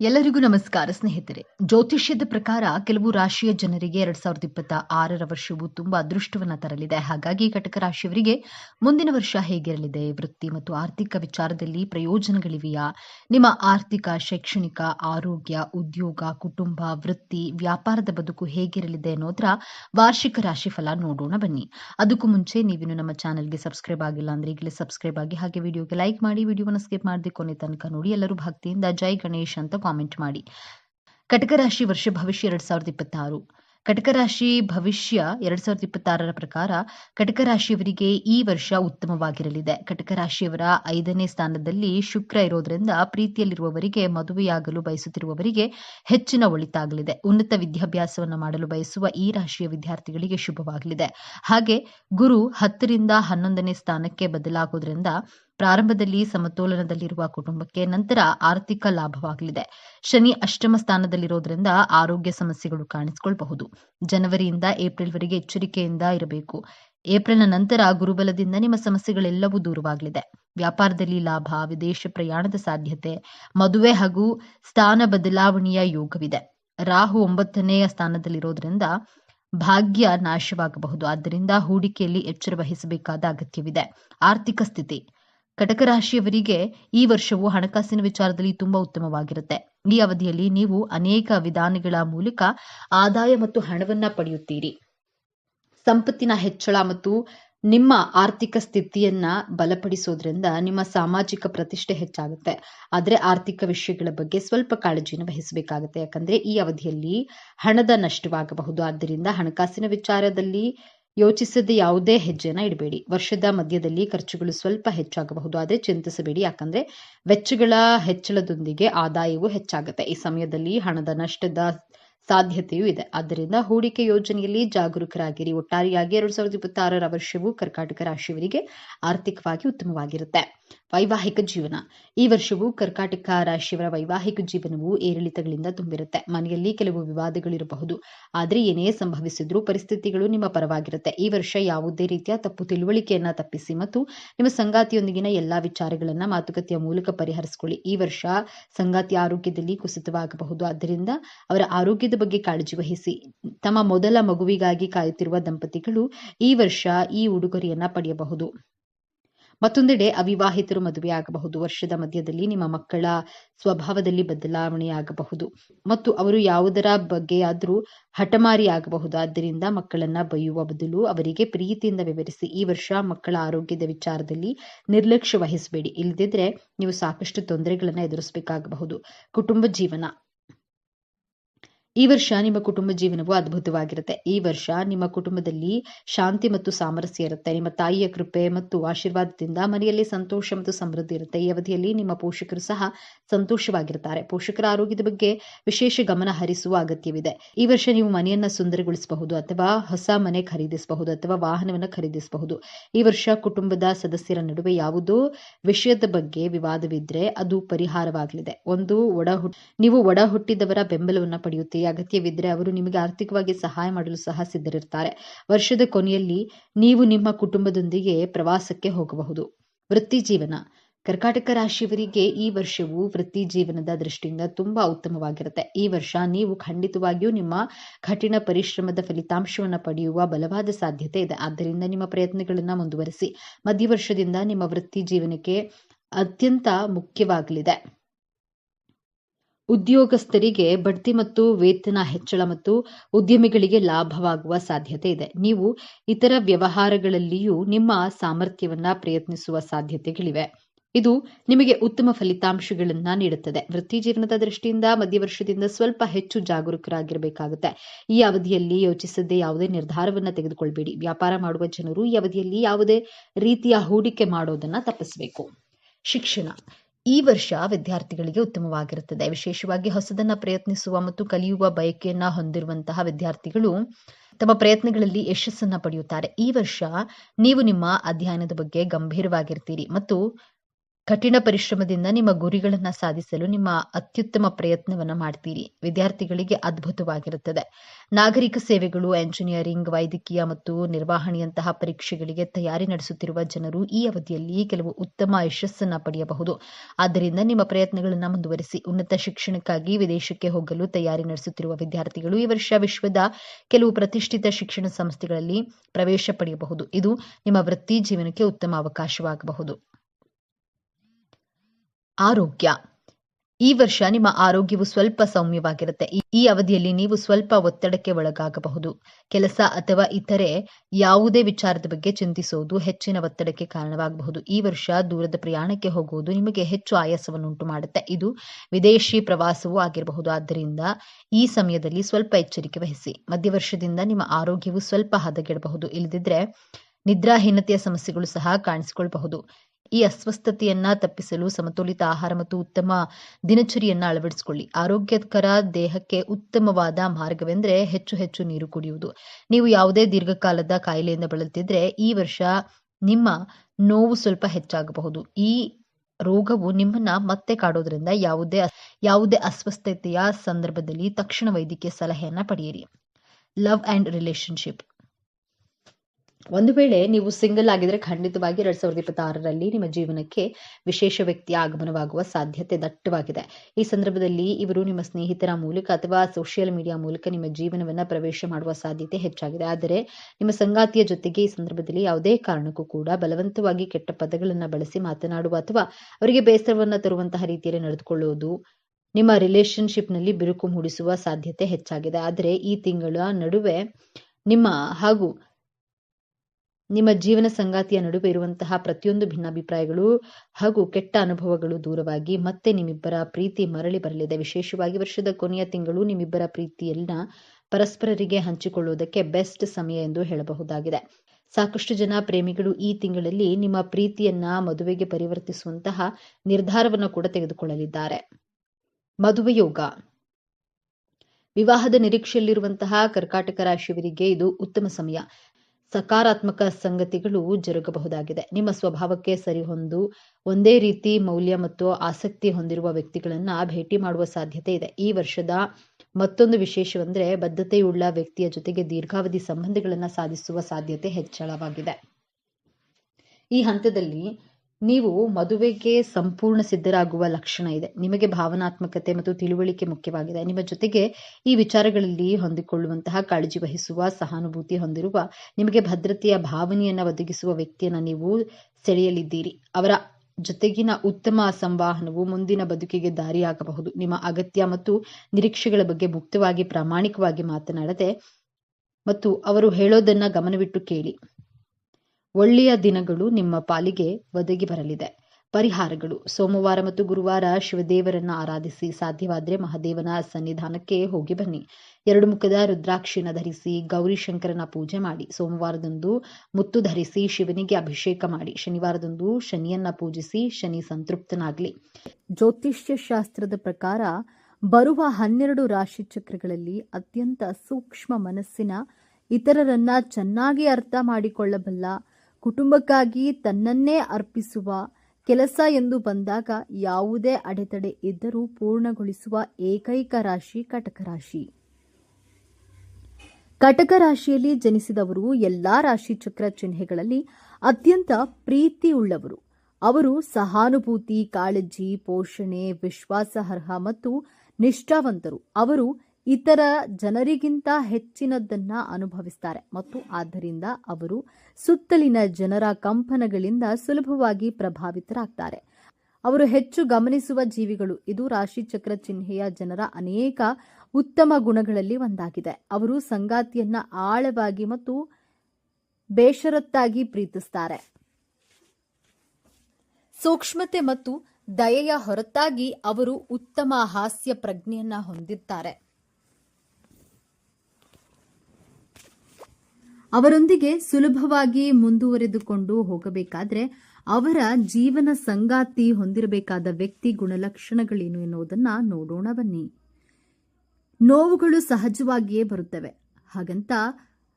ಎಲ್ಲರಿಗೂ ನಮಸ್ಕಾರ ಸ್ನೇಹಿತರೆ. ಜ್ಯೋತಿಷ್ಯದ ಪ್ರಕಾರ ಕೆಲವು ರಾಶಿಯ ಜನರಿಗೆ ಎರಡ್ ಸಾವಿರದ ಇಪ್ಪತ್ತ ಆರರ ವರ್ಷವು ತುಂಬಾ ಅದೃಷ್ಟವನ್ನ ತರಲಿದೆ. ಹಾಗಾಗಿ ಕಟಕ ರಾಶಿಯವರಿಗೆ ಮುಂದಿನ ವರ್ಷ ಹೇಗಿರಲಿದೆ? ವೃತ್ತಿ ಮತ್ತು ಆರ್ಥಿಕ ವಿಚಾರದಲ್ಲಿ ಪ್ರಯೋಜನಗಳಿವೆಯಾ? ನಿಮ್ಮ ಆರ್ಥಿಕ, ಶೈಕ್ಷಣಿಕ, ಆರೋಗ್ಯ, ಉದ್ಯೋಗ, ಕುಟುಂಬ, ವೃತ್ತಿ, ವ್ಯಾಪಾರದ ಬದುಕು ಹೇಗಿರಲಿದೆ ಅನ್ನೋದ್ರ ವಾರ್ಷಿಕ ರಾಶಿಫಲ ನೋಡೋಣ ಬನ್ನಿ. ಅದಕ್ಕೂ ಮುಂಚೆ ನೀವಿನ್ನು ನಮ್ಮ ಚಾನೆಲ್ಗೆ ಸಬ್ಸ್ಕ್ರೈಬ್ ಆಗಿಲ್ಲ ಅಂದ್ರೆ ಈಗಲೇ ಸಬ್ಸ್ಕ್ರೈಬ್ ಆಗಿ ಹಾಗೆ ವಿಡಿಯೋಗೆ ಲೈಕ್ ಮಾಡಿ ವಿಡಿಯೋವನ್ನು ಸ್ಕಿಪ್ ಮಾಡದೆ ಕೊನೆ ತನಕ ನೋಡಿ. ಎಲ್ಲರೂ ಭಕ್ತಿಯಿಂದ ಜೈ ಗಣೇಶ್ ಅಂತ ಕಾಮೆಂಟ್ ಮಾಡಿ. ಕಟಕ ರಾಶಿ ವರ್ಷ ಭವಿಷ್ಯ ಎರಡ್ ಸಾವಿರದ ಇಪ್ಪತ್ತಾರು. ಕಟಕ ರಾಶಿ ಭವಿಷ್ಯ ಎರಡ್ ಸಾವಿರದ ಇಪ್ಪತ್ತಾರರ ಪ್ರಕಾರ ಕಟಕ ರಾಶಿಯವರಿಗೆ ಈ ವರ್ಷ ಉತ್ತಮವಾಗಿರಲಿದೆ. ಕಟಕ ರಾಶಿಯವರ ಐದನೇ ಸ್ಥಾನದಲ್ಲಿ ಶುಕ್ರ ಇರೋದ್ರಿಂದ ಪ್ರೀತಿಯಲ್ಲಿರುವವರಿಗೆ, ಮದುವೆಯಾಗಲು ಬಯಸುತ್ತಿರುವವರಿಗೆ ಹೆಚ್ಚಿನ ಒಳಿತಾಗಲಿದೆ. ಉನ್ನತ ವಿದ್ಯಾಭ್ಯಾಸವನ್ನು ಮಾಡಲು ಬಯಸುವ ಈ ರಾಶಿಯ ವಿದ್ಯಾರ್ಥಿಗಳಿಗೆ ಶುಭವಾಗಲಿದೆ. ಹಾಗೆ ಗುರು ಹತ್ತರಿಂದ ಹನ್ನೊಂದನೇ ಸ್ಥಾನಕ್ಕೆ ಬದಲಾಗೋದ್ರಿಂದ ಪ್ರಾರಂಭದಲ್ಲಿ ಸಮತೋಲನದಲ್ಲಿರುವ ಕುಟುಂಬಕ್ಕೆ ನಂತರ ಆರ್ಥಿಕ ಲಾಭವಾಗಲಿದೆ. ಶನಿ ಅಷ್ಟಮ ಸ್ಥಾನದಲ್ಲಿರೋದ್ರಿಂದ ಆರೋಗ್ಯ ಸಮಸ್ಯೆಗಳು ಕಾಣಿಸಿಕೊಳ್ಳಬಹುದು ಜನವರಿಯಿಂದ ಏಪ್ರಿಲ್ವರೆಗೆ ಎಚ್ಚರಿಕೆಯಿಂದ ಇರಬೇಕು. ಏಪ್ರಿಲ್ನ ನಂತರ ಗುರುಬಲದಿಂದ ನಿಮ್ಮ ಸಮಸ್ಯೆಗಳೆಲ್ಲವೂ ದೂರವಾಗಲಿದೆ. ವ್ಯಾಪಾರದಲ್ಲಿ ಲಾಭ, ವಿದೇಶ ಪ್ರಯಾಣದ ಸಾಧ್ಯತೆ, ಮದುವೆ ಹಾಗೂ ಸ್ಥಾನ ಬದಲಾವಣೆಯ ಯೋಗವಿದೆ. ರಾಹು ಒಂಬತ್ತನೆಯ ಸ್ಥಾನದಲ್ಲಿರೋದ್ರಿಂದ ಭಾಗ್ಯ ನಾಶವಾಗಬಹುದು. ಆದ್ದರಿಂದ ಹೂಡಿಕೆಯಲ್ಲಿ ಎಚ್ಚರ ವಹಿಸಬೇಕಾದ ಅಗತ್ಯವಿದೆ. ಆರ್ಥಿಕ ಸ್ಥಿತಿ ಕಟಕ ರಾಶಿಯವರಿಗೆ ಈ ವರ್ಷವು ಹಣಕಾಸಿನ ವಿಚಾರದಲ್ಲಿ ತುಂಬಾ ಉತ್ತಮವಾಗಿರುತ್ತೆ. ಈ ಅವಧಿಯಲ್ಲಿ ನೀವು ಅನೇಕ ವಿಧಾನಗಳ ಮೂಲಕ ಆದಾಯ ಮತ್ತು ಹಣವನ್ನ ಪಡೆಯುತ್ತೀರಿ. ಸಂಪತ್ತಿನ ಹೆಚ್ಚಳ ಮತ್ತು ನಿಮ್ಮ ಆರ್ಥಿಕ ಸ್ಥಿತಿಯನ್ನ ಬಲಪಡಿಸೋದ್ರಿಂದ ನಿಮ್ಮ ಸಾಮಾಜಿಕ ಪ್ರತಿಷ್ಠೆ ಹೆಚ್ಚಾಗುತ್ತೆ. ಆದರೆ ಆರ್ಥಿಕ ವಿಷಯಗಳ ಬಗ್ಗೆ ಸ್ವಲ್ಪ ಕಾಳಜಿಯನ್ನು ವಹಿಸಬೇಕಾಗುತ್ತೆ. ಯಾಕಂದ್ರೆ ಈ ಅವಧಿಯಲ್ಲಿ ಹಣದ ನಷ್ಟವಾಗಬಹುದು. ಆದ್ದರಿಂದ ಹಣಕಾಸಿನ ವಿಚಾರದಲ್ಲಿ ಯೋಚಿಸದೆ ಯಾವುದೇ ಹೆಜ್ಜೆನ ಇಡಬೇಡಿ. ವರ್ಷದ ಮಧ್ಯದಲ್ಲಿ ಖರ್ಚುಗಳು ಸ್ವಲ್ಪ ಹೆಚ್ಚಾಗಬಹುದು. ಆದರೆ ಚಿಂತಿಸಬೇಡಿ. ಯಾಕಂದ್ರೆ ವೆಚ್ಚಗಳ ಹೆಚ್ಚಳದೊಂದಿಗೆ ಆದಾಯವು ಹೆಚ್ಚಾಗುತ್ತೆ. ಈ ಸಮಯದಲ್ಲಿ ಹಣದ ನಷ್ಟದ ಸಾಧ್ಯತೆಯೂ ಇದೆ. ಆದ್ದರಿಂದ ಹೂಡಿಕೆ ಯೋಜನೆಯಲ್ಲಿ ಜಾಗರೂಕರಾಗಿರಿ. ಒಟ್ಟಾರೆಯಾಗಿ ಎರಡ್ ಸಾವಿರದ ಇಪ್ಪತ್ತಾರರ ವರ್ಷವು ಕರ್ಕಾಟಕ ರಾಶಿಯವರಿಗೆ ಆರ್ಥಿಕವಾಗಿ ಉತ್ತಮವಾಗಿರುತ್ತೆ. ವೈವಾಹಿಕ ಜೀವನ. ಈ ವರ್ಷವು ಕರ್ಕಾಟಕ ರಾಶಿಯವರ ವೈವಾಹಿಕ ಜೀವನವು ಏರಿಳಿತಗಳಿಂದ ತುಂಬಿರುತ್ತೆ. ಮನೆಯಲ್ಲಿ ಕೆಲವು ವಿವಾದಗಳಿರಬಹುದು. ಆದರೆ ಏನೇ ಸಂಭವಿಸಿದ್ರೂ ಪರಿಸ್ಥಿತಿಗಳು ನಿಮ್ಮ ಪರವಾಗಿರುತ್ತೆ. ಈ ವರ್ಷ ಯಾವುದೇ ರೀತಿಯ ತಪ್ಪು ತಿಳುವಳಿಕೆಯನ್ನ ತಪ್ಪಿಸಿ ಮತ್ತು ನಿಮ್ಮ ಸಂಗಾತಿಯೊಂದಿಗಿನ ಎಲ್ಲಾ ವಿಚಾರಗಳನ್ನ ಮಾತುಕತೆಯ ಮೂಲಕ ಪರಿಹರಿಸಿಕೊಳ್ಳಿ. ಈ ವರ್ಷ ಸಂಗಾತಿ ಆರೋಗ್ಯದಲ್ಲಿ ಕುಸಿತವಾಗಬಹುದು. ಆದ್ದರಿಂದ ಅವರ ಆರೋಗ್ಯದ ಬಗ್ಗೆ ಕಾಳಜಿ ವಹಿಸಿ. ತಮ್ಮ ಮೊದಲ ಮಗುವಿಗಾಗಿ ಕಾಯುತ್ತಿರುವ ದಂಪತಿಗಳು ಈ ವರ್ಷ ಈ ಉಡುಗೊರೆಯನ್ನ ಪಡೆಯಬಹುದು. ಮತ್ತೊಂದೆಡೆ ಅವಿವಾಹಿತರು ಮದುವೆಯಾಗಬಹುದು. ವರ್ಷದ ಮಧ್ಯದಲ್ಲಿ ನಿಮ್ಮ ಮಕ್ಕಳ ಸ್ವಭಾವದಲ್ಲಿ ಬದಲಾವಣೆಯಾಗಬಹುದು. ಮತ್ತು ಅವರು ಯಾವುದರ ಬಗ್ಗೆಯಾದರೂ ಹಠಮಾರಿಯಾಗಬಹುದು. ಆದ್ದರಿಂದ ಮಕ್ಕಳನ್ನ ಬಯ್ಯುವ ಬದಲು ಅವರಿಗೆ ಪ್ರೀತಿಯಿಂದ ವಿವರಿಸಿ. ಈ ವರ್ಷ ಮಕ್ಕಳ ಆರೋಗ್ಯದ ವಿಚಾರದಲ್ಲಿ ನಿರ್ಲಕ್ಷ್ಯ ವಹಿಸಬೇಡಿ. ಇಲ್ಲದಿದ್ರೆ ನೀವು ಸಾಕಷ್ಟು ತೊಂದರೆಗಳನ್ನು ಎದುರಿಸಬೇಕಾಗಬಹುದು. ಕುಟುಂಬ ಜೀವನ. ಈ ವರ್ಷ ನಿಮ್ಮ ಕುಟುಂಬ ಜೀವನವು ಅದ್ಭುತವಾಗಿರುತ್ತೆ. ಈ ವರ್ಷ ನಿಮ್ಮ ಕುಟುಂಬದಲ್ಲಿ ಶಾಂತಿ ಮತ್ತು ಸಾಮರಸ್ಯ ಇರುತ್ತೆ. ನಿಮ್ಮ ತಾಯಿಯ ಕೃಪೆ ಮತ್ತು ಆಶೀರ್ವಾದದಿಂದ ಮನೆಯಲ್ಲಿ ಸಂತೋಷ ಮತ್ತು ಸಮೃದ್ಧಿ ಇರುತ್ತೆ. ಈ ಅವಧಿಯಲ್ಲಿ ನಿಮ್ಮ ಪೋಷಕರು ಸಹ ಸಂತೋಷವಾಗಿರುತ್ತಾರೆ ಪೋಷಕರ ಆರೋಗ್ಯದ ಬಗ್ಗೆ ವಿಶೇಷ ಗಮನ ಹರಿಸುವ ಅಗತ್ಯವಿದೆ. ಈ ವರ್ಷ ನೀವು ಮನೆಯನ್ನ ಸುಂದರಗೊಳಿಸಬಹುದು ಅಥವಾ ಹೊಸ ಮನೆ ಖರೀದಿಸಬಹುದು ಅಥವಾ ವಾಹನವನ್ನು ಖರೀದಿಸಬಹುದು. ಈ ವರ್ಷ ಕುಟುಂಬದ ಸದಸ್ಯರ ನಡುವೆ ಯಾವುದೋ ವಿಷಯದ ಬಗ್ಗೆ ವಿವಾದವಿದ್ರೆ ಅದು ಪರಿಹಾರವಾಗಲಿದೆ. ಒಂದು ಒಡ ನೀವು ಒಡ ಹುಟ್ಟಿದವರ ಬೆಂಬಲವನ್ನು ಪಡೆಯುತ್ತೀರಿ? ಅಗತ್ಯವಿದ್ದರೆ ಅವರು ನಿಮಗೆ ಆರ್ಥಿಕವಾಗಿ ಸಹಾಯ ಮಾಡಲು ಸಹ ಸಿದ್ಧರಿರ್ತಾರೆ. ವರ್ಷದ ಕೊನೆಯಲ್ಲಿ ನೀವು ನಿಮ್ಮ ಕುಟುಂಬದೊಂದಿಗೆ ಪ್ರವಾಸಕ್ಕೆ ಹೋಗಬಹುದು. ವೃತ್ತಿ ಜೀವನ. ಕರ್ಕಾಟಕ ರಾಶಿಯವರಿಗೆ ಈ ವರ್ಷವು ವೃತ್ತಿ ಜೀವನದ ದೃಷ್ಟಿಯಿಂದ ತುಂಬಾ ಉತ್ತಮವಾಗಿರುತ್ತೆ. ಈ ವರ್ಷ ನೀವು ಖಂಡಿತವಾಗಿಯೂ ನಿಮ್ಮ ಕಠಿಣ ಪರಿಶ್ರಮದ ಫಲಿತಾಂಶವನ್ನು ಪಡೆಯುವ ಬಲವಾದ ಸಾಧ್ಯತೆ ಇದೆ. ಆದ್ದರಿಂದ ನಿಮ್ಮ ಪ್ರಯತ್ನಗಳನ್ನು ಮುಂದುವರಿಸಿ. ಮಧ್ಯವರ್ಷದಿಂದ ನಿಮ್ಮ ವೃತ್ತಿ ಜೀವನಕ್ಕೆ ಅತ್ಯಂತ ಮುಖ್ಯವಾಗಲಿದೆ. ಉದ್ಯೋಗಸ್ಥರಿಗೆ ಬಡ್ತಿ ಮತ್ತು ವೇತನ ಹೆಚ್ಚಳ ಮತ್ತು ಉದ್ಯಮಿಗಳಿಗೆ ಲಾಭವಾಗುವ ಸಾಧ್ಯತೆ ಇದೆ. ನೀವು ಇತರ ವ್ಯವಹಾರಗಳಲ್ಲಿಯೂ ನಿಮ್ಮ ಸಾಮರ್ಥ್ಯವನ್ನ ಪ್ರಯತ್ನಿಸುವ ಸಾಧ್ಯತೆಗಳಿವೆ. ಇದು ನಿಮಗೆ ಉತ್ತಮ ಫಲಿತಾಂಶಗಳನ್ನ ನೀಡುತ್ತದೆ. ವೃತ್ತಿ ಜೀವನದ ದೃಷ್ಟಿಯಿಂದ ಮಧ್ಯವರ್ಷದಿಂದ ಸ್ವಲ್ಪ ಹೆಚ್ಚು ಜಾಗರೂಕರಾಗಿರಬೇಕಾಗುತ್ತೆ. ಈ ಅವಧಿಯಲ್ಲಿ ಯೋಚಿಸದೆ ಯಾವುದೇ ನಿರ್ಧಾರವನ್ನ ತೆಗೆದುಕೊಳ್ಬೇಡಿ. ವ್ಯಾಪಾರ ಮಾಡುವ ಜನರು ಈ ಅವಧಿಯಲ್ಲಿ ಯಾವುದೇ ರೀತಿಯ ಹೂಡಿಕೆ ಮಾಡೋದನ್ನ ತಪ್ಪಿಸಬೇಕು. ಶಿಕ್ಷಣ. ಈ ವರ್ಷ ವಿದ್ಯಾರ್ಥಿಗಳಿಗೆ ಉತ್ತಮವಾಗಿರುತ್ತದೆ. ವಿಶೇಷವಾಗಿ ಹೊಸದನ್ನ ಪ್ರಯತ್ನಿಸುವ ಮತ್ತು ಕಲಿಯುವ ಬಯಕೆಯನ್ನ ಹೊಂದಿರುವಂತಹ ವಿದ್ಯಾರ್ಥಿಗಳು ತಮ್ಮ ಪ್ರಯತ್ನಗಳಲ್ಲಿ ಯಶಸ್ಸನ್ನ ಪಡೆಯುತ್ತಾರೆ. ಈ ವರ್ಷ ನೀವು ನಿಮ್ಮ ಅಧ್ಯಯನದ ಬಗ್ಗೆ ಗಂಭೀರವಾಗಿರ್ತೀರಿ ಮತ್ತು ಕಠಿಣ ಪರಿಶ್ರಮದಿಂದ ನಿಮ್ಮ ಗುರಿಗಳನ್ನು ಸಾಧಿಸಲು ನಿಮ್ಮ ಅತ್ಯುತ್ತಮ ಪ್ರಯತ್ನವನ್ನು ಮಾಡ್ತೀರಿ. ವಿದ್ಯಾರ್ಥಿಗಳಿಗೆ ಅದ್ಭುತವಾಗಿರುತ್ತದೆ. ನಾಗರಿಕ ಸೇವೆಗಳು ಎಂಜಿನಿಯರಿಂಗ್ ವೈದ್ಯಕೀಯ ಮತ್ತು ನಿರ್ವಹಣೆಯಂತಹ ಪರೀಕ್ಷೆಗಳಿಗೆ ತಯಾರಿ ನಡೆಸುತ್ತಿರುವ ಜನರು ಈ ಅವಧಿಯಲ್ಲಿ ಕೆಲವು ಉತ್ತಮ ಯಶಸ್ಸನ್ನು ಪಡೆಯಬಹುದು. ಆದ್ದರಿಂದ ನಿಮ್ಮ ಪ್ರಯತ್ನಗಳನ್ನು ಮುಂದುವರಿಸಿ. ಉನ್ನತ ಶಿಕ್ಷಣಕ್ಕಾಗಿ ವಿದೇಶಕ್ಕೆ ಹೋಗಲು ತಯಾರಿ ನಡೆಸುತ್ತಿರುವ ವಿದ್ಯಾರ್ಥಿಗಳು ಈ ವರ್ಷ ವಿಶ್ವದ ಕೆಲವು ಪ್ರತಿಷ್ಠಿತ ಶಿಕ್ಷಣ ಸಂಸ್ಥೆಗಳಲ್ಲಿ ಪ್ರವೇಶ ಪಡೆಯಬಹುದು. ಇದು ನಿಮ್ಮ ವೃತ್ತಿ ಜೀವನಕ್ಕೆ ಉತ್ತಮ ಅವಕಾಶವಾಗಬಹುದು. ಆರೋಗ್ಯ. ಈ ವರ್ಷ ನಿಮ್ಮ ಆರೋಗ್ಯವು ಸ್ವಲ್ಪ ಸೌಮ್ಯವಾಗಿರುತ್ತೆ. ಈ- ಅವಧಿಯಲ್ಲಿ ನೀವು ಸ್ವಲ್ಪ ಒತ್ತಡಕ್ಕೆ ಒಳಗಾಗಬಹುದು. ಕೆಲಸ ಅಥವಾ ಇತರೆ ಯಾವುದೇ ವಿಚಾರದ ಬಗ್ಗೆ ಚಿಂತಿಸುವುದು ಹೆಚ್ಚಿನ ಒತ್ತಡಕ್ಕೆ ಕಾರಣವಾಗಬಹುದು. ಈ ವರ್ಷ ದೂರದ ಪ್ರಯಾಣಕ್ಕೆ ಹೋಗುವುದು ನಿಮಗೆ ಹೆಚ್ಚು ಆಯಾಸವನ್ನುಂಟು ಮಾಡುತ್ತೆ ಇದು ವಿದೇಶಿ ಪ್ರವಾಸವೂ ಆಗಿರಬಹುದು. ಆದ್ದರಿಂದ ಈ ಸಮಯದಲ್ಲಿ ಸ್ವಲ್ಪ ಎಚ್ಚರಿಕೆ ವಹಿಸಿ. ಮಧ್ಯವರ್ಷದಿಂದ ನಿಮ್ಮ ಆರೋಗ್ಯವು ಸ್ವಲ್ಪ ಹದಗೆಡಬಹುದು. ಇಲ್ಲದಿದ್ರೆ ನಿದ್ರಾಹೀನತೆಯ ಸಮಸ್ಯೆಗಳು ಸಹ ಕಾಣಿಸಿಕೊಳ್ಳಬಹುದು ಈ ಅಸ್ವಸ್ಥತೆಯನ್ನ ತಪ್ಪಿಸಲು ಸಮತೋಲಿತ ಆಹಾರ ಮತ್ತು ಉತ್ತಮ ದಿನಚರಿಯನ್ನ ಅಳವಡಿಸಿಕೊಳ್ಳಿ. ಆರೋಗ್ಯಕರ ದೇಹಕ್ಕೆ ಉತ್ತಮವಾದ ಮಾರ್ಗವೆಂದರೆ ಹೆಚ್ಚು ಹೆಚ್ಚು ನೀರು ಕುಡಿಯುವುದು. ನೀವು ಯಾವುದೇ ದೀರ್ಘಕಾಲದ ಕಾಯಿಲೆಯಿಂದ ಬಳಲುತ್ತಿದ್ರೆ ಈ ವರ್ಷ ನಿಮ್ಮ ನೋವು ಸ್ವಲ್ಪ ಹೆಚ್ಚಾಗಬಹುದು. ಈ ರೋಗವು ನಿಮ್ಮನ್ನ ಮತ್ತೆ ಕಾಡೋದ್ರಿಂದ ಯಾವುದೇ ಯಾವುದೇ ಅಸ್ವಸ್ಥತೆಯ ಸಂದರ್ಭದಲ್ಲಿ ತಕ್ಷಣ ವೈದ್ಯಕೀಯ ಸಲಹೆಯನ್ನ ಪಡೆಯಿರಿ. Love and relationship. ಒಂದು ವೇಳೆ ನೀವು ಸಿಂಗಲ್ ಆಗಿದ್ರೆ ಖಂಡಿತವಾಗಿ ಎರಡ್ ಸಾವಿರದ ಇಪ್ಪತ್ತಾರರಲ್ಲಿ ನಿಮ್ಮ ಜೀವನಕ್ಕೆ ವಿಶೇಷ ವ್ಯಕ್ತಿಯ ಆಗಮನವಾಗುವ ಸಾಧ್ಯತೆ ದಟ್ಟವಾಗಿದೆ. ಈ ಸಂದರ್ಭದಲ್ಲಿ ಇವರು ನಿಮ್ಮ ಸ್ನೇಹಿತರ ಮೂಲಕ ಅಥವಾ ಸೋಷಿಯಲ್ ಮೀಡಿಯಾ ಮೂಲಕ ನಿಮ್ಮ ಜೀವನವನ್ನ ಪ್ರವೇಶ ಮಾಡುವ ಸಾಧ್ಯತೆ ಹೆಚ್ಚಾಗಿದೆ. ಆದರೆ ನಿಮ್ಮ ಸಂಗಾತಿಯ ಜೊತೆಗೆ ಈ ಸಂದರ್ಭದಲ್ಲಿ ಯಾವುದೇ ಕಾರಣಕ್ಕೂ ಕೂಡ ಬಲವಂತವಾಗಿ ಕೆಟ್ಟ ಪದಗಳನ್ನು ಬಳಸಿ ಮಾತನಾಡುವ ಅಥವಾ ಅವರಿಗೆ ಬೇಸರವನ್ನ ತರುವಂತಹ ರೀತಿಯಲ್ಲಿ ನಡೆದುಕೊಳ್ಳುವುದು ನಿಮ್ಮ ರಿಲೇಶನ್ಶಿಪ್ನಲ್ಲಿ ಬಿರುಕು ಮೂಡಿಸುವ ಸಾಧ್ಯತೆ ಹೆಚ್ಚಾಗಿದೆ. ಆದರೆ ಈ ತಿಂಗಳ ನಡುವೆ ನಿಮ್ಮ ಹಾಗೂ ನಿಮ್ಮ ಜೀವನ ಸಂಗಾತಿಯ ನಡುವೆ ಇರುವಂತಹ ಪ್ರತಿಯೊಂದು ಭಿನ್ನಾಭಿಪ್ರಾಯಗಳು ಹಾಗೂ ಕೆಟ್ಟ ಅನುಭವಗಳು ದೂರವಾಗಿ ಮತ್ತೆ ನಿಮ್ಮಿಬ್ಬರ ಪ್ರೀತಿ ಮರಳಿ ಬರಲಿದೆ. ವಿಶೇಷವಾಗಿ ವರ್ಷದ ಕೊನೆಯ ತಿಂಗಳು ನಿಮ್ಮಿಬ್ಬರ ಪ್ರೀತಿಯನ್ನ ಪರಸ್ಪರರಿಗೆ ಹಂಚಿಕೊಳ್ಳುವುದಕ್ಕೆ ಬೆಸ್ಟ್ ಸಮಯ ಎಂದು ಹೇಳಬಹುದಾಗಿದೆ. ಸಾಕಷ್ಟು ಜನ ಪ್ರೇಮಿಗಳು ಈ ತಿಂಗಳಲ್ಲಿ ನಿಮ್ಮ ಪ್ರೀತಿಯನ್ನ ಮದುವೆಗೆ ಪರಿವರ್ತಿಸುವಂತಹ ನಿರ್ಧಾರವನ್ನು ಕೂಡ ತೆಗೆದುಕೊಳ್ಳಲಿದ್ದಾರೆ. ಮದುವೆ ಯೋಗ. ವಿವಾಹದ ನಿರೀಕ್ಷೆಯಲ್ಲಿರುವಂತಹ ಕರ್ಕಾಟಕ ರಾಶಿಯವರಿಗೆ ಇದು ಉತ್ತಮ ಸಮಯ. ಸಕಾರಾತ್ಮಕ ಸಂಗತಿಗಳು ಜರುಗಬಹುದಾಗಿದೆ. ನಿಮ್ಮ ಸ್ವಭಾವಕ್ಕೆ ಸರಿಹೊಂದು, ಒಂದೇ ರೀತಿ ಮೌಲ್ಯ ಮತ್ತು ಆಸಕ್ತಿ ಹೊಂದಿರುವ ವ್ಯಕ್ತಿಗಳನ್ನ ಭೇಟಿ ಮಾಡುವ ಸಾಧ್ಯತೆ ಇದೆ. ಈ ವರ್ಷದ ಮತ್ತೊಂದು ವಿಶೇಷವೆಂದರೆ ಬದ್ಧತೆಯುಳ್ಳ ವ್ಯಕ್ತಿಯ ಜೊತೆಗೆ ದೀರ್ಘಾವಧಿ ಸಂಬಂಧಗಳನ್ನು ಸಾಧಿಸುವ ಸಾಧ್ಯತೆ ಹೆಚ್ಚಳವಾಗಿದೆ. ಈ ಹಂತದಲ್ಲಿ ನೀವು ಮದುವೆಗೆ ಸಂಪೂರ್ಣ ಸಿದ್ಧರಾಗುವ ಲಕ್ಷಣ ಇದೆ. ನಿಮಗೆ ಭಾವನಾತ್ಮಕತೆ ಮತ್ತು ತಿಳುವಳಿಕೆ ಮುಖ್ಯವಾಗಿದೆ. ನಿಮ್ಮ ಜೊತೆಗೆ ಈ ವಿಚಾರಗಳಲ್ಲಿ ಹೊಂದಿಕೊಳ್ಳುವಂತಹ ಕಾಳಜಿ ವಹಿಸುವ, ಸಹಾನುಭೂತಿ ಹೊಂದಿರುವ, ನಿಮಗೆ ಭದ್ರತೆಯ ಭಾವನೆಯನ್ನು ಒದಗಿಸುವ ವ್ಯಕ್ತಿಯನ್ನ ನೀವು ಸೆಳೆಯಲಿದ್ದೀರಿ. ಅವರ ಜೊತೆಗಿನ ಉತ್ತಮ ಸಂವಹನವು ಮುಂದಿನ ಬದುಕಿಗೆ ದಾರಿಯಾಗಬಹುದು. ನಿಮ್ಮ ಅಗತ್ಯ ಮತ್ತು ನಿರೀಕ್ಷೆಗಳ ಬಗ್ಗೆ ಮುಕ್ತವಾಗಿ ಪ್ರಾಮಾಣಿಕವಾಗಿ ಮಾತನಾಡದೆ ಮತ್ತು ಅವರು ಹೇಳೋದನ್ನ ಗಮನವಿಟ್ಟು ಕೇಳಿ. ಒಳ್ಳೆಯ ದಿನಗಳು ನಿಮ್ಮ ಪಾಲಿಗೆ ಒದಗಿ ಬರಲಿದೆ. ಪರಿಹಾರಗಳು. ಸೋಮವಾರ ಮತ್ತು ಗುರುವಾರ ಶಿವದೇವರನ್ನ ಆರಾಧಿಸಿ ಸಾಧ್ಯವಾದರೆ ಮಹಾದೇವನ ಸನ್ನಿಧಾನಕ್ಕೆ ಹೋಗಿ ಬನ್ನಿ. ಎರಡು ಮುಖದ ರುದ್ರಾಕ್ಷಿನ ಧರಿಸಿ ಗೌರಿ ಶಂಕರನ ಪೂಜೆ ಮಾಡಿ. ಸೋಮವಾರದಂದು ಮುತ್ತು ಧರಿಸಿ ಶಿವನಿಗೆ ಅಭಿಷೇಕ ಮಾಡಿ. ಶನಿವಾರದಂದು ಶನಿಯನ್ನ ಪೂಜಿಸಿ ಶನಿ ಸಂತೃಪ್ತನಾಗ್ಲಿ. ಜ್ಯೋತಿಷ್ಯ ಶಾಸ್ತ್ರದ ಪ್ರಕಾರ ಬರುವ ಹನ್ನೆರಡು ರಾಶಿ ಚಕ್ರಗಳಲ್ಲಿ ಅತ್ಯಂತ ಸೂಕ್ಷ್ಮ ಮನಸ್ಸಿನ ಇತರರನ್ನ ಚೆನ್ನಾಗಿ ಅರ್ಥ ಮಾಡಿಕೊಳ್ಳಬಲ್ಲ ಕುಟುಂಬಕ್ಕಾಗಿ ತನ್ನನ್ನೇ ಅರ್ಪಿಸುವ ಕೆಲಸ ಎಂದು ಬಂದಾಗ ಯಾವುದೇ ಅಡೆತಡೆ ಇದ್ದರೂ ಪೂರ್ಣಗೊಳಿಸುವ ಏಕೈಕ ರಾಶಿ ಕಟಕ ರಾಶಿ. ಕಟಕ ರಾಶಿಯಲ್ಲಿ ಜನಿಸಿದವರು ಎಲ್ಲಾ ರಾಶಿ ಚಕ್ರ ಚಿಹ್ನೆಗಳಲ್ಲಿ ಅತ್ಯಂತ ಪ್ರೀತಿಯುಳ್ಳವರು. ಅವರು ಸಹಾನುಭೂತಿ, ಕಾಳಜಿ, ಪೋಷಣೆ ವಿಶ್ವಾಸಾರ್ಹ ಮತ್ತು ನಿಷ್ಠಾವಂತರು. ಅವರು ಇತರ ಜನರಿಗಿಂತ ಹೆಚ್ಚಿನದನ್ನ ಅನುಭವಿಸ್ತಾರೆ. ಮತ್ತು ಆದ್ದರಿಂದ ಅವರು ಸುತ್ತಲಿನ ಜನರ ಕಂಪನಗಳಿಂದ ಸುಲಭವಾಗಿ ಪ್ರಭಾವಿತರಾಗ್ತಾರೆ. ಅವರು ಹೆಚ್ಚು ಗಮನಿಸುವ ಜೀವಿಗಳು, ಇದು ರಾಶಿಚಕ್ರ ಚಿಹ್ನೆಯ ಜನರ ಅನೇಕ ಉತ್ತಮ ಗುಣಗಳಲ್ಲಿ ಒಂದಾಗಿದೆ. ಅವರು ಸಂಗಾತಿಯನ್ನ ಆಳವಾಗಿ ಮತ್ತು ಬೇಷರತ್ತಾಗಿ ಪ್ರೀತಿಸ್ತಾರೆ. ಸೂಕ್ಷ್ಮತೆ ಮತ್ತು ದಯೆಯ ಹೊರತಾಗಿ ಅವರು ಉತ್ತಮ ಹಾಸ್ಯ ಪ್ರಜ್ಞೆಯನ್ನ ಹೊಂದಿರ್ತಾರೆ. ಅವರೊಂದಿಗೆ ಸುಲಭವಾಗಿ ಮುಂದುವರೆದುಕೊಂಡು ಹೋಗಬೇಕಾದ್ರೆ ಅವರ ಜೀವನ ಸಂಗಾತಿ ಹೊಂದಿರಬೇಕಾದ ವ್ಯಕ್ತಿ ಗುಣಲಕ್ಷಣಗಳೇನು ಎನ್ನುವುದನ್ನ ನೋಡೋಣ ಬನ್ನಿ. ನೋವುಗಳು ಸಹಜವಾಗಿಯೇ ಬರುತ್ತವೆ. ಹಾಗಂತ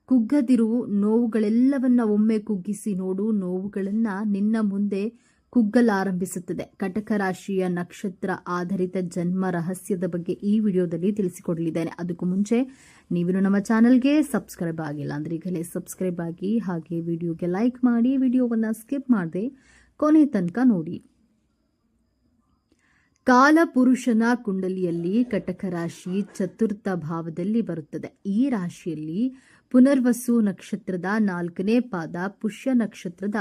ಕುಗ್ಗದಿರು ನೋವುಗಳೆಲ್ಲವನ್ನ ಒಮ್ಮೆ ಕುಗ್ಗಿಸಿ ನೋಡು, ನೋವುಗಳನ್ನ ನಿನ್ನ ಮುಂದೆ ಕುಗ್ಗಲಾರಂಭಿಸುತ್ತದೆ. ಕಟಕ ರಾಶಿಯ ನಕ್ಷತ್ರ ಆಧಾರಿತ ಜನ್ಮ ರಹಸ್ಯದ ಬಗ್ಗೆ ಈ ವಿಡಿಯೋದಲ್ಲಿ ತಿಳಿಸಿಕೊಡಲಿದ್ದೇನೆ. ಅದಕ್ಕೂ ಮುಂಚೆ ನೀವು ನಮ್ಮ ಚಾನಲ್ಗೆ ಸಬ್ಸ್ಕ್ರೈಬ್ ಆಗಿಲ್ಲ ಅಂದ್ರೆ ಈಗಲೇ ಸಬ್ಸ್ಕ್ರೈಬ್ ಆಗಿ ಹಾಗೆ ವಿಡಿಯೋಗೆ ಲೈಕ್ ಮಾಡಿ, ವಿಡಿಯೋವನ್ನು ಸ್ಕಿಪ್ ಮಾಡದೆ ಕೊನೆ ತನಕ ನೋಡಿ. ಕಾಲಪುರುಷನ ಕುಂಡಲಿಯಲ್ಲಿ ಕಟಕ ರಾಶಿ ಚತುರ್ಥ ಭಾವದಲ್ಲಿ ಬರುತ್ತದೆ. ಈ ರಾಶಿಯಲ್ಲಿ ಪುನರ್ವಸು ನಕ್ಷತ್ರದ ನಾಲ್ಕನೇ ಪಾದ ಪುಷ್ಯ ನಕ್ಷತ್ರದ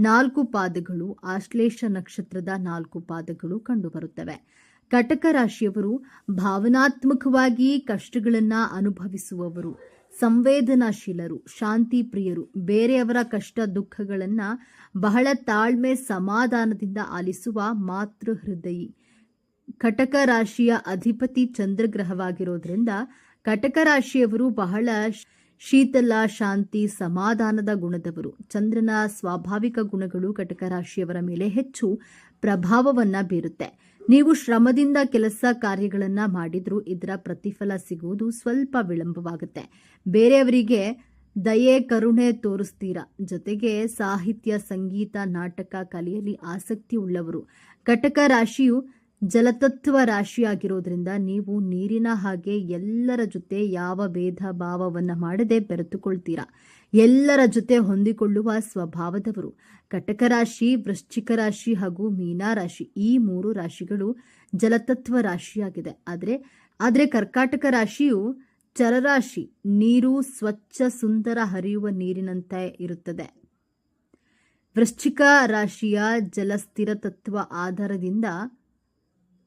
ನಾಲ್ಕು ಪಾದಗಳು, ಆಶ್ಲೇಷ ನಕ್ಷತ್ರದ ನಾಲ್ಕು ಪಾದಗಳು ಕಂಡುಬರುತ್ತವೆ. ಕಟಕ ರಾಶಿಯವರು ಭಾವನಾತ್ಮಕವಾಗಿ ಕಷ್ಟಗಳನ್ನು ಅನುಭವಿಸುವವರು. ಸಂವೇದನಾಶೀಲರು, ಶಾಂತಿ ಪ್ರಿಯರು, ಬೇರೆಯವರ ಕಷ್ಟ ದುಃಖಗಳನ್ನು ಬಹಳ ತಾಳ್ಮೆ ಸಮಾಧಾನದಿಂದ ಆಲಿಸುವ ಮಾತೃ ಹೃದಯಿ. ಕಟಕ ರಾಶಿಯ ಅಧಿಪತಿ ಚಂದ್ರಗ್ರಹವಾಗಿರೋದ್ರಿಂದ ಕಟಕ ರಾಶಿಯವರು ಬಹಳ ಶೀತಲ ಶಾಂತಿ ಸಮಾಧಾನದ ಗುಣದವರು. ಚಂದ್ರನ ಸ್ವಾಭಾವಿಕ ಗುಣಗಳು ಕಟಕ ರಾಶಿಯವರ ಮೇಲೆ ಹೆಚ್ಚು ಪ್ರಭಾವವನ್ನ ಬೀರುತ್ತೆ. ನೀವು ಶ್ರಮದಿಂದ ಕೆಲಸ ಕಾರ್ಯಗಳನ್ನ ಮಾಡಿದ್ರೂ ಇದರ ಪ್ರತಿಫಲ ಸಿಗುವುದು ಸ್ವಲ್ಪ ವಿಳಂಬವಾಗುತ್ತೆ. ಬೇರೆಯವರಿಗೆ ದಯೆ, ಕರುಣೆ ತೋರಿಸ್ತೀರಾ? ಜೊತೆಗೆ ಸಾಹಿತ್ಯ, ಸಂಗೀತ, ನಾಟಕ ಕಲೆಯಲ್ಲಿ ಆಸಕ್ತಿ ಉಳ್ಳವರು. ಕಟಕ ರಾಶಿಯು ಜಲತತ್ವ ರಾಶಿಯಾಗಿರೋದ್ರಿಂದ ನೀವು ನೀರಿನ ಹಾಗೆ ಎಲ್ಲರ ಜೊತೆ ಯಾವ ಭೇದ ಭಾವವನ್ನು ಮಾಡದೆ ಬೆರೆತುಕೊಳ್ತೀರಾ? ಎಲ್ಲರ ಜೊತೆ ಹೊಂದಿಕೊಳ್ಳುವ ಸ್ವಭಾವದವರು. ಕಟಕ ರಾಶಿ, ವೃಶ್ಚಿಕ ರಾಶಿ ಹಾಗೂ ಮೀನಾ ರಾಶಿ ಈ ಮೂರು ರಾಶಿಗಳು ಜಲತತ್ವ ರಾಶಿಯಾಗಿದೆ. ಆದರೆ ಆದರೆ ಕರ್ಕಾಟಕ ರಾಶಿಯು ಚರರಾಶಿ. ನೀರು ಸ್ವಚ್ಛ, ಸುಂದರ ಹರಿಯುವ ನೀರಿನಂತೆ ಇರುತ್ತದೆ. ವೃಶ್ಚಿಕ ರಾಶಿಯ ಜಲಸ್ಥಿರ ತತ್ವ ಆಧಾರದಿಂದ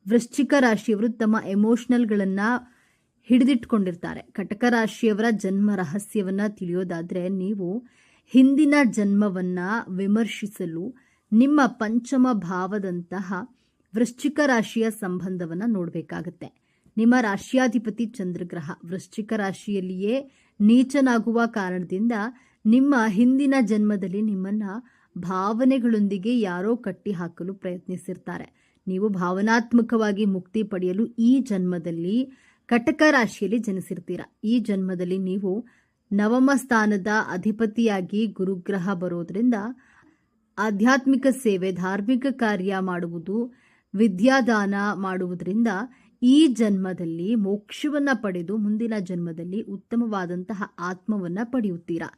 ವೃಶ್ಚಿಕ ರಾಶಿಯವರು ತಮ್ಮ ಎಮೋಷನಲ್ಗಳನ್ನ ಹಿಡಿದಿಟ್ಕೊಂಡಿರ್ತಾರೆ. ಕಟಕ ರಾಶಿಯವರ ಜನ್ಮ ರಹಸ್ಯವನ್ನ ತಿಳಿಯೋದಾದ್ರೆ ನೀವು ಹಿಂದಿನ ಜನ್ಮವನ್ನ ವಿಮರ್ಶಿಸಲು ನಿಮ್ಮ ಪಂಚಮ ಭಾವದಂತಹ ವೃಶ್ಚಿಕ ರಾಶಿಯ ಸಂಬಂಧವನ್ನ ನೋಡಬೇಕಾಗತ್ತೆ. ನಿಮ್ಮ ರಾಶಿಯಾಧಿಪತಿ ಚಂದ್ರಗ್ರಹ ವೃಶ್ಚಿಕ ರಾಶಿಯಲ್ಲಿಯೇ ನೀಚನಾಗುವ ಕಾರಣದಿಂದ ನಿಮ್ಮ ಹಿಂದಿನ ಜನ್ಮದಲ್ಲಿ ನಿಮ್ಮನ್ನ ಭಾವನೆಗಳೊಂದಿಗೆ ಯಾರೋ ಕಟ್ಟಿ ಹಾಕಲು ಪ್ರಯತ್ನಿಸಿರ್ತಾರೆ. ನೀವು ಭಾವನಾತ್ಮಕವಾಗಿ ಮುಕ್ತಿ ಪಡೆಯಲು ಈ ಜನ್ಮದಲ್ಲಿ ಕಟಕ ರಾಶಿಯಲ್ಲಿ ಜನಿಸಿರ್ತೀರ? ಈ ಜನ್ಮದಲ್ಲಿ ನೀವು ನವಮ ಸ್ಥಾನದ ಅಧಿಪತಿಯಾಗಿ ಗುರುಗ್ರಹ ಬರೋದ್ರಿಂದ ಆಧ್ಯಾತ್ಮಿಕ ಸೇವೆ, ಧಾರ್ಮಿಕ ಕಾರ್ಯ ಮಾಡುವುದು, ವಿದ್ಯಾದಾನ ಮಾಡುವುದರಿಂದ ಈ ಜನ್ಮದಲ್ಲಿ ಮೋಕ್ಷವನ್ನ ಪಡೆದು ಮುಂದಿನ ಜನ್ಮದಲ್ಲಿ ಉತ್ತಮವಾದಂತಹ ಆತ್ಮವನ್ನ ಪಡೆಯುತ್ತೀರಾ?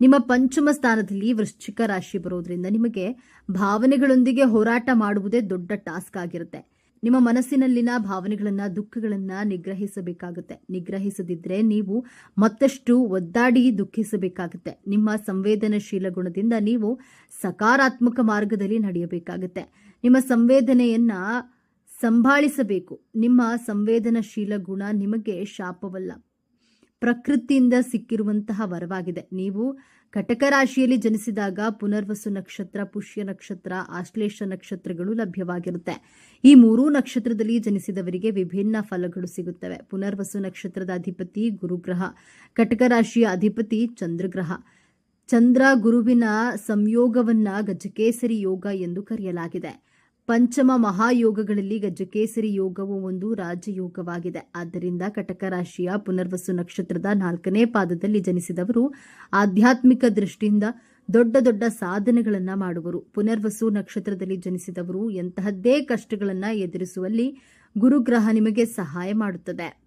ನಿಮ್ಮ ಪಂಚಮ ಸ್ಥಾನದಲ್ಲಿ ವೃಶ್ಚಿಕ ರಾಶಿ ಬರೋದ್ರಿಂದ ನಿಮಗೆ ಭಾವನೆಗಳೊಂದಿಗೆ ಹೋರಾಟ ಮಾಡುವುದೇ ದೊಡ್ಡ ಟಾಸ್ಕ್ ಆಗಿರುತ್ತೆ. ನಿಮ್ಮ ಮನಸ್ಸಿನಲ್ಲಿನ ಭಾವನೆಗಳನ್ನ, ದುಃಖಗಳನ್ನ ನಿಗ್ರಹಿಸಬೇಕಾಗುತ್ತೆ. ನಿಗ್ರಹಿಸದಿದ್ರೆ ನೀವು ಮತ್ತಷ್ಟು ಒದ್ದಾಡಿ ದುಃಖಿಸಬೇಕಾಗುತ್ತೆ. ನಿಮ್ಮ ಸಂವೇದನಶೀಲ ಗುಣದಿಂದ ನೀವು ಸಕಾರಾತ್ಮಕ ಮಾರ್ಗದಲ್ಲಿ ನಡೆಯಬೇಕಾಗುತ್ತೆ. ನಿಮ್ಮ ಸಂವೇದನೆಯನ್ನ ಸಂಭಾಳಿಸಬೇಕು. ನಿಮ್ಮ ಸಂವೇದನಶೀಲ ಗುಣ ನಿಮಗೆ ಶಾಪವಲ್ಲ. ಪ್ರಕೃತಿಯಿಂದ ಸಿಕ್ಕಿರುವಂತಹ ವರವಾಗಿದೆ. ನೀವು ಕಟಕ ರಾಶಿಯಲ್ಲಿ ಜನಿಸಿದಾಗ ಪುನರ್ವಸು ನಕ್ಷತ್ರ, ಪುಷ್ಯ ನಕ್ಷತ್ರ, ಆಶ್ಲೇಷ ನಕ್ಷತ್ರಗಳು ಲಭ್ಯವಾಗಿರುತ್ತೆ. ಈ ಮೂರೂ ನಕ್ಷತ್ರದಲ್ಲಿ ಜನಿಸಿದವರಿಗೆ ವಿಭಿನ್ನ ಫಲಗಳು ಸಿಗುತ್ತವೆ. ಪುನರ್ವಸು ನಕ್ಷತ್ರದ ಅಧಿಪತಿ ಗುರುಗ್ರಹ, ಕಟಕ ರಾಶಿಯ ಅಧಿಪತಿ ಚಂದ್ರಗ್ರಹ. ಚಂದ್ರ ಗುರುವಿನ ಸಂಯೋಗವನ್ನ ಗಜಕೇಸರಿ ಯೋಗ ಎಂದು ಕರೆಯಲಾಗಿದೆ. ಪಂಚಮ ಮಹಾಯೋಗಗಳಲ್ಲಿ ಗಜಕೇಸರಿ ಯೋಗವು ಒಂದು ರಾಜಯೋಗವಾಗಿದೆ. ಆದ್ದರಿಂದ ಕಟಕ ರಾಶಿಯ ಪುನರ್ವಸು ನಕ್ಷತ್ರದ ನಾಲ್ಕನೇ ಪಾದದಲ್ಲಿ ಜನಿಸಿದವರು ಆಧ್ಯಾತ್ಮಿಕ ದೃಷ್ಟಿಯಿಂದ ದೊಡ್ಡ ದೊಡ್ಡ ಸಾಧನೆಗಳನ್ನು ಮಾಡುವರು. ಪುನರ್ವಸು ನಕ್ಷತ್ರದಲ್ಲಿ ಜನಿಸಿದವರು ಎಂತಹದ್ದೇ ಕಷ್ಟಗಳನ್ನು ಎದುರಿಸುವಲ್ಲಿ ಗುರುಗ್ರಹ ನಿಮಗೆ ಸಹಾಯ ಮಾಡುತ್ತದೆ.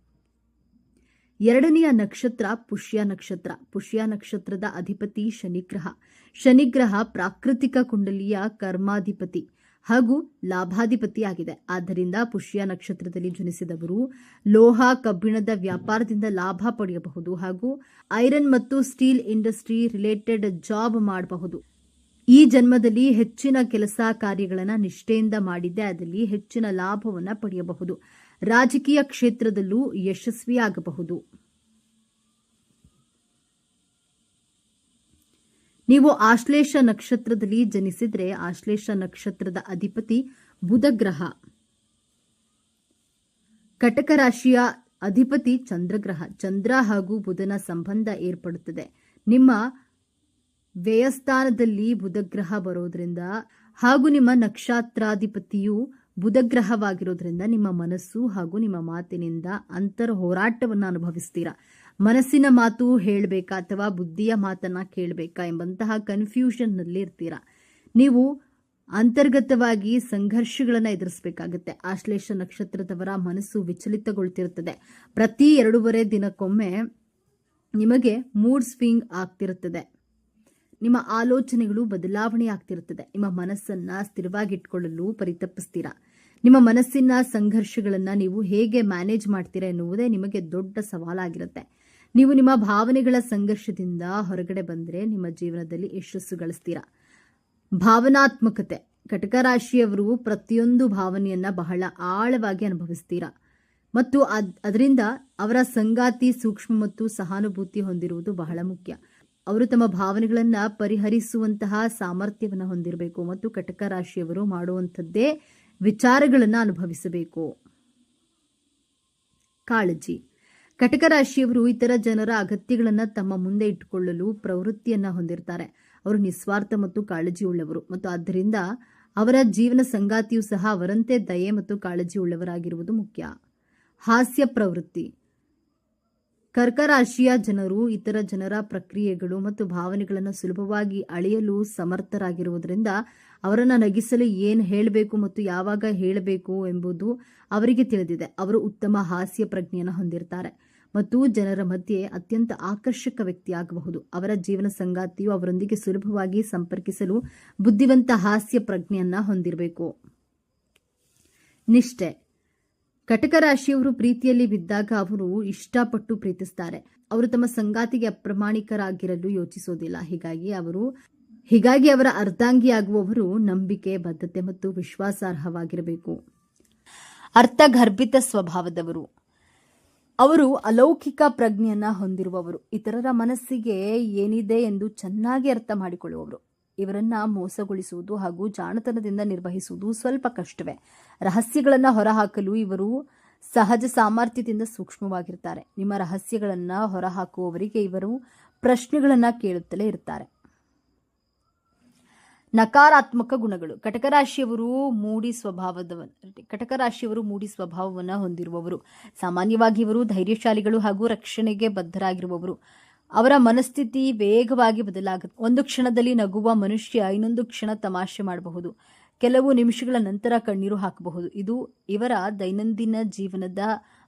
ಎರಡನೆಯ ನಕ್ಷತ್ರ ಪುಷ್ಯ ನಕ್ಷತ್ರ. ಪುಷ್ಯ ನಕ್ಷತ್ರದ ಅಧಿಪತಿ ಶನಿಗ್ರಹ. ಶನಿಗ್ರಹ ಪ್ರಾಕೃತಿಕ ಕುಂಡಲಿಯ ಕರ್ಮಾಧಿಪತಿ. ಹಾಗೂ ಲಾಭಾಧಿಪತಿಯಾಗಿದೆ. ಆದ್ದರಿಂದ ಪುಷ್ಯ ನಕ್ಷತ್ರದಲ್ಲಿ ಜನಿಸಿದವರು ಲೋಹ, ಕಬ್ಬಿಣದ ವ್ಯಾಪಾರದಿಂದ ಲಾಭ ಪಡೆಯಬಹುದು ಹಾಗೂ ಐರನ್ ಮತ್ತು ಸ್ಟೀಲ್ ಇಂಡಸ್ಟ್ರಿ ರಿಲೇಟೆಡ್ ಜಾಬ್ ಮಾಡಬಹುದು. ಈ ಜನ್ಮದಲ್ಲಿ ಹೆಚ್ಚಿನ ಕೆಲಸ ಕಾರ್ಯಗಳನ್ನು ನಿಷ್ಠೆಯಿಂದ ಮಾಡಿದ್ದೆ ಅದರಲ್ಲಿ ಹೆಚ್ಚಿನ ಲಾಭವನ್ನು ಪಡೆಯಬಹುದು. ರಾಜಕೀಯ ಕ್ಷೇತ್ರದಲ್ಲೂ ಯಶಸ್ವಿಯಾಗಬಹುದು. ನೀವು ಆಶ್ಲೇಷ ನಕ್ಷತ್ರದಲ್ಲಿ ಜನಿಸಿದರೆ ಆಶ್ಲೇಷ ನಕ್ಷತ್ರದ ಅಧಿಪತಿ ಬುಧ ಗ್ರಹ ಕಟಕ ರಾಶಿಯ ಅಧಿಪತಿ ಚಂದ್ರಗ್ರಹ. ಚಂದ್ರ ಹಾಗೂ ಬುಧನ ಸಂಬಂಧ ಏರ್ಪಡುತ್ತದೆ. ನಿಮ್ಮ ವ್ಯಯಸ್ಥಾನದಲ್ಲಿ ಬುಧಗ್ರಹ ಬರೋದ್ರಿಂದ ಹಾಗೂ ನಿಮ್ಮ ನಕ್ಷತ್ರಾಧಿಪತಿಯು ಬುಧಗ್ರಹವಾಗಿರೋದ್ರಿಂದ ನಿಮ್ಮ ಮನಸ್ಸು ಹಾಗೂ ನಿಮ್ಮ ಮಾತಿನಿಂದ ಅಂತರ ಹೋರಾಟವನ್ನು ಅನುಭವಿಸ್ತೀರಾ. ಮನಸ್ಸಿನ ಮಾತು ಹೇಳಬೇಕಾ ಅಥವಾ ಬುದ್ಧಿಯ ಮಾತನ್ನು ಕೇಳಬೇಕಾ ಎಂಬಂತಹ ಕನ್ಫ್ಯೂಷನ್ನಲ್ಲಿ ಇರ್ತೀರಾ? ನೀವು ಅಂತರ್ಗತವಾಗಿ ಸಂಘರ್ಷಗಳನ್ನು ಎದುರಿಸಬೇಕಾಗುತ್ತೆ. ಆಶ್ಲೇಷ ನಕ್ಷತ್ರದವರ ಮನಸ್ಸು ವಿಚಲಿತಗೊಳ್ತಿರುತ್ತದೆ. ಪ್ರತಿ ಎರಡೂವರೆ ದಿನಕ್ಕೊಮ್ಮೆ ನಿಮಗೆ ಮೂಡ್ ಸ್ವಿಂಗ್ ಆಗ್ತಿರುತ್ತದೆ. ನಿಮ್ಮ ಆಲೋಚನೆಗಳು ಬದಲಾವಣೆ ಆಗ್ತಿರುತ್ತದೆ. ನಿಮ್ಮ ಮನಸ್ಸನ್ನ ಸ್ಥಿರವಾಗಿಟ್ಕೊಳ್ಳಲು ಪರಿತಪಿಸ್ತೀರಾ? ನಿಮ್ಮ ಮನಸ್ಸಿನ ಸಂಘರ್ಷಗಳನ್ನು ನೀವು ಹೇಗೆ ಮ್ಯಾನೇಜ್ ಮಾಡ್ತೀರಾ ಎನ್ನುವುದೇ ನಿಮಗೆ ದೊಡ್ಡ ಸವಾಲಾಗಿರುತ್ತೆ. ನೀವು ನಿಮ್ಮ ಭಾವನೆಗಳ ಸಂಘರ್ಷದಿಂದ ಹೊರಗಡೆ ಬಂದರೆ ನಿಮ್ಮ ಜೀವನದಲ್ಲಿ ಯಶಸ್ಸು ಗಳಿಸ್ತೀರಾ ಭಾವನಾತ್ಮಕತೆ. ಕಟಕ ರಾಶಿಯವರು ಪ್ರತಿಯೊಂದು ಭಾವನೆಯನ್ನು ಬಹಳ ಆಳವಾಗಿ ಅನುಭವಿಸ್ತೀರಾ. ಮತ್ತು ಅದ್- ಅದರಿಂದ ಅವರ ಸಂಗಾತಿ, ಸೂಕ್ಷ್ಮ ಮತ್ತು ಸಹಾನುಭೂತಿ ಹೊಂದಿರುವುದು ಬಹಳ ಮುಖ್ಯ. ಅವರು ತಮ್ಮ ಭಾವನೆಗಳನ್ನು ಪರಿಹರಿಸುವಂತಹ ಸಾಮರ್ಥ್ಯವನ್ನು ಹೊಂದಿರಬೇಕು ಮತ್ತು ಕಟಕ ರಾಶಿಯವರು ಮಾಡುವಂಥದ್ದೇ ವಿಚಾರಗಳನ್ನು ಅನುಭವಿಸಬೇಕು. ಕಾಳಜಿ. ಕಟಕ ರಾಶಿಯವರು ಇತರ ಜನರ ಅಗತ್ಯಗಳನ್ನು ತಮ್ಮ ಮುಂದೆ ಇಟ್ಟುಕೊಳ್ಳಲು ಪ್ರವೃತ್ತಿಯನ್ನು ಹೊಂದಿರ್ತಾರೆ. ಅವರು ನಿಸ್ವಾರ್ಥ ಮತ್ತು ಕಾಳಜಿ ಉಳ್ಳವರು ಮತ್ತು ಆದ್ದರಿಂದ ಅವರ ಜೀವನ ಸಂಗಾತಿಯೂ ಸಹ ಅವರಂತೆ ದಯೆ ಮತ್ತು ಕಾಳಜಿ ಉಳ್ಳವರಾಗಿರುವುದು ಮುಖ್ಯ. ಹಾಸ್ಯ ಪ್ರವೃತ್ತಿ. ಕರ್ಕರಾಶಿಯ ಜನರು ಇತರ ಜನರ ಪ್ರಕ್ರಿಯೆಗಳು ಮತ್ತು ಭಾವನೆಗಳನ್ನು ಸುಲಭವಾಗಿ ಅಳೆಯಲು ಸಮರ್ಥರಾಗಿರುವುದರಿಂದ ಅವರನ್ನು ನಗಿಸಲು ಏನು ಹೇಳಬೇಕು ಮತ್ತು ಯಾವಾಗ ಹೇಳಬೇಕು ಎಂಬುದು ಅವರಿಗೆ ತಿಳಿದಿದೆ. ಅವರು ಉತ್ತಮ ಹಾಸ್ಯ ಪ್ರಜ್ಞೆಯನ್ನು ಹೊಂದಿರ್ತಾರೆ. ಮತ್ತು ಜನರ ಮಧ್ಯೆ ಅತ್ಯಂತ ಆಕರ್ಷಕ ವ್ಯಕ್ತಿಯಾಗಬಹುದು. ಅವರ ಜೀವನ ಸಂಗಾತಿಯು ಅವರೊಂದಿಗೆ ಸುಲಭವಾಗಿ ಸಂಪರ್ಕಿಸಲು ಬುದ್ಧಿವಂತ ಹಾಸ್ಯ ಪ್ರಜ್ಞೆಯನ್ನ ಹೊಂದಿರಬೇಕು. ನಿಷ್ಠೆ. ಕಟಕ ರಾಶಿಯವರು ಪ್ರೀತಿಯಲ್ಲಿ ಬಿದ್ದಾಗ ಅವರು ಇಷ್ಟಪಟ್ಟು ಪ್ರೀತಿಸ್ತಾರೆ. ಅವರು ತಮ್ಮ ಸಂಗಾತಿಗೆ ಅಪ್ರಮಾಣಿಕರಾಗಿರಲು ಯೋಚಿಸೋದಿಲ್ಲ ಹೀಗಾಗಿ ಅವರು, ಹೀಗಾಗಿ ಅವರ ಅರ್ಧಾಂಗಿಯಾಗುವವರು ನಂಬಿಕೆ, ಬದ್ಧತೆ ಮತ್ತು ವಿಶ್ವಾಸಾರ್ಹವಾಗಿರಬೇಕು. ಅರ್ಥಗರ್ಭಿತ ಸ್ವಭಾವದವರು. ಅವರು ಅಲೌಕಿಕ ಪ್ರಜ್ಞೆಯನ್ನ ಹೊಂದಿರುವವರು. ಇತರರ ಮನಸ್ಸಿಗೆ ಏನಿದೆ ಎಂದು ಚೆನ್ನಾಗಿ ಅರ್ಥ ಮಾಡಿಕೊಳ್ಳುವವರು. ಇವರನ್ನ ಮೋಸಗೊಳಿಸುವುದು ಹಾಗೂ ಜಾಣತನದಿಂದ ನಿರ್ವಹಿಸುವುದು ಸ್ವಲ್ಪ ಕಷ್ಟವೇ. ರಹಸ್ಯಗಳನ್ನು ಹೊರಹಾಕಲು ಇವರು ಸಹಜ ಸಾಮರ್ಥ್ಯದಿಂದ ಸೂಕ್ಷ್ಮವಾಗಿರ್ತಾರೆ. ನಿಮ್ಮ ರಹಸ್ಯಗಳನ್ನು ಹೊರಹಾಕುವವರಿಗೆ ಇವರು ಪ್ರಶ್ನೆಗಳನ್ನು ಕೇಳುತ್ತಲೇ ಇರ್ತಾರೆ. ನಕಾರಾತ್ಮಕ ಗುಣಗಳು. ಕಟಕ ರಾಶಿಯವರು ಮೂಡಿ ಸ್ವಭಾವದ ಕಟಕರಾಶಿಯವರು ಮೂಡಿ ಸ್ವಭಾವವನ್ನು ಹೊಂದಿರುವವರು. ಸಾಮಾನ್ಯವಾಗಿ ಇವರು ಧೈರ್ಯಶಾಲಿಗಳು ಹಾಗೂ ರಕ್ಷಣೆಗೆ ಬದ್ಧರಾಗಿರುವವರು. ಅವರ ಮನಸ್ಥಿತಿ ವೇಗವಾಗಿ ಬದಲಾಗುತ್ತೆ. ಒಂದು ಕ್ಷಣದಲ್ಲಿ ನಗುವ ಮನುಷ್ಯ ಇನ್ನೊಂದು ಕ್ಷಣ ತಮಾಷೆ ಮಾಡಬಹುದು. ಕೆಲವು ನಿಮಿಷಗಳ ನಂತರ ಕಣ್ಣೀರು ಹಾಕಬಹುದು. ಇದು ಇವರ ದೈನಂದಿನ ಜೀವನದ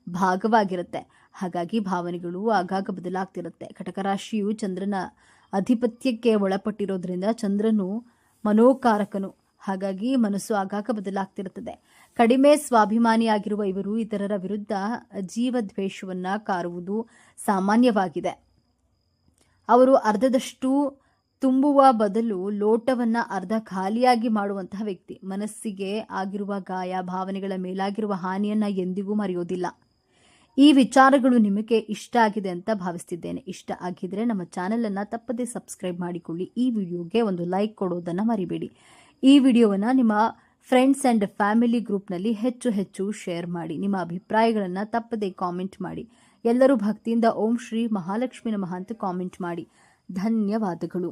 ಭಾಗವಾಗಿರುತ್ತೆ. ಹಾಗಾಗಿ ಭಾವನೆಗಳು ಆಗಾಗ ಬದಲಾಗ್ತಿರುತ್ತೆ. ಕಟಕರಾಶಿಯು ಚಂದ್ರನ ಅಧಿಪತ್ಯಕ್ಕೆ ಒಳಪಟ್ಟಿರೋದ್ರಿಂದ ಚಂದ್ರನು ಮನೋಕಾರಕನು. ಹಾಗಾಗಿ ಮನಸ್ಸು ಆಗಾಗ ಬದಲಾಗ್ತಿರುತ್ತದೆ. ಕಡಿಮೆ ಸ್ವಾಭಿಮಾನಿಯಾಗಿರುವ ಇವರು ಇತರರ ವಿರುದ್ಧ ಜೀವದ್ವೇಷವನ್ನ ಕಾರುವುದು ಸಾಮಾನ್ಯವಾಗಿದೆ. ಅವರು ಅರ್ಧದಷ್ಟು ತುಂಬುವ ಬದಲು ಲೋಟವನ್ನ ಅರ್ಧ ಖಾಲಿಯಾಗಿ ಮಾಡುವಂತಹ ವ್ಯಕ್ತಿ. ಮನಸ್ಸಿಗೆ ಆಗಿರುವ ಗಾಯ, ಭಾವನೆಗಳ ಮೇಲಾಗಿರುವ ಹಾನಿಯನ್ನ ಎಂದಿಗೂ ಮರೆಯೋದಿಲ್ಲ. ಈ ವಿಚಾರಗಳು ನಿಮಗೆ ಇಷ್ಟ ಆಗಿದೆ ಅಂತ ಭಾವಿಸ್ತಿದ್ದೇನೆ. ಇಷ್ಟ ಆಗಿದ್ರೆ ನಮ್ಮ ಚಾನೆಲ್ ಅನ್ನ ತಪ್ಪದೆ ಸಬ್ಸ್ಕ್ರೈಬ್ ಮಾಡಿಕೊಳ್ಳಿ. ಈ ವಿಡಿಯೋಗೆ ಒಂದು ಲೈಕ್ ಕೊಡೋದನ್ನ ಮರಿಬೇಡಿ. ಈ ವಿಡಿಯೋವನ್ನ ನಿಮ್ಮ ಫ್ರೆಂಡ್ಸ್ ಅಂಡ್ ಫ್ಯಾಮಿಲಿ ಗ್ರೂಪ್ನಲ್ಲಿ ಹೆಚ್ಚು ಹೆಚ್ಚು ಶೇರ್ ಮಾಡಿ. ನಿಮ್ಮ ಅಭಿಪ್ರಾಯಗಳನ್ನು ತಪ್ಪದೇ ಕಾಮೆಂಟ್ ಮಾಡಿ. ಎಲ್ಲರೂ ಭಕ್ತಿಯಿಂದ ಓಂ ಶ್ರೀ ಮಹಾಲಕ್ಷ್ಮಿ ನಮಃ ಅಂತ ಕಾಮೆಂಟ್ ಮಾಡಿ. ಧನ್ಯವಾದಗಳು.